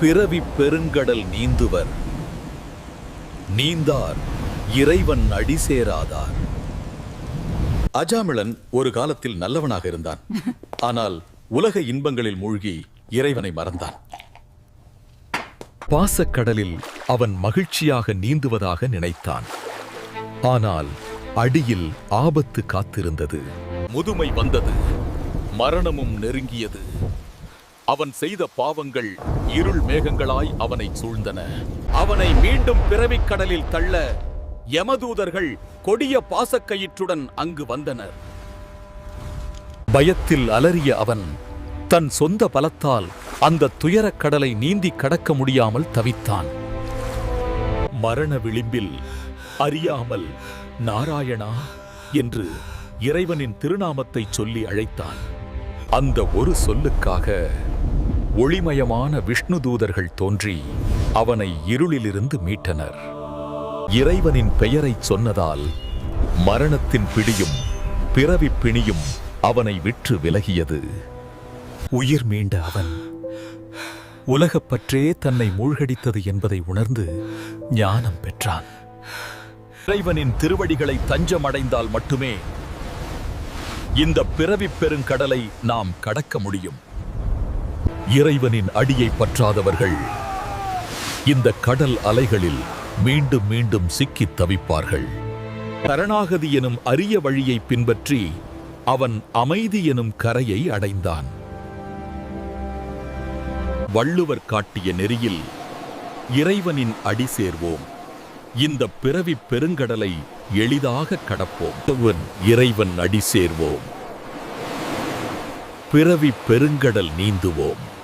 பிறவி பெருங்கடல் நீந்துவர். நீந்தார் இறைவன் அடி சேராதார் அஜாமிளன் ஒரு காலத்தில் நல்லவனாக இருந்தான். ஆனால் உலக இன்பங்களில் மூழ்கி இறைவனை மறந்தான். பாசக்கடலில் அவன் மகிழ்ச்சியாக நீந்துவதாக நினைத்தான். ஆனால் அடியில் ஆபத்து காத்திருந்தது. முதுமை வந்தது. மரணமும் நெருங்கியது. அவன் செய்த பாவங்கள் இருள் மேகங்களாய் அவனை சூழ்ந்தன. அவனை மீண்டும் பிறவிக் கடலில் தள்ள யமதூதர்கள் கொடிய பாசக்கயிற்றுடன் அங்கு வந்தனர். பயத்தில் அலறிய அவன் தன் சொந்த பலத்தால் அந்த துயரக் கடலை நீந்தி கடக்க முடியாமல் தவித்தான். மரண விளிம்பில் அறியாமல் நாராயணா என்று இறைவனின் திருநாமத்தை சொல்லி அழைத்தான். அந்த ஒரு சொல்லுக்காக ஒளிமயமான விஷ்ணு தூதர்கள் தோன்றி அவனை இருளிலிருந்து மீட்டனர். இறைவனின் பெயரைச் சொன்னதால் மரணத்தின் பிடியும் பிறவிப் பிணியும் அவனை விற்று விலகியது. உயிர் மீண்ட அவன் உலகப்பற்றே தன்னை மூழ்கடித்தது என்பதை உணர்ந்து ஞானம் பெற்றான். இறைவனின் திருவடிகளை தஞ்சமடைந்தால் மட்டுமே இந்த பிறவி பெருங்கடலை நாம் கடக்க முடியும். இறைவனின் அடியை பற்றாதவர்கள் இந்த கடல் அலைகளில் மீண்டும் மீண்டும் சிக்கி தவிப்பார்கள். சரணாகதி எனும் அரிய வழியை பின்பற்றி அவன் அமைதி எனும் கரையை அடைந்தான். வள்ளுவர் காட்டிய நெறியில் இறைவனின் அடி சேர்வோம். இந்த பிறவி பெருங்கடலை எளிதாக கடப்போம். இறைவன் அடி சேர்வோம். பிறவி பெருங்கடல் நீந்துவோம்.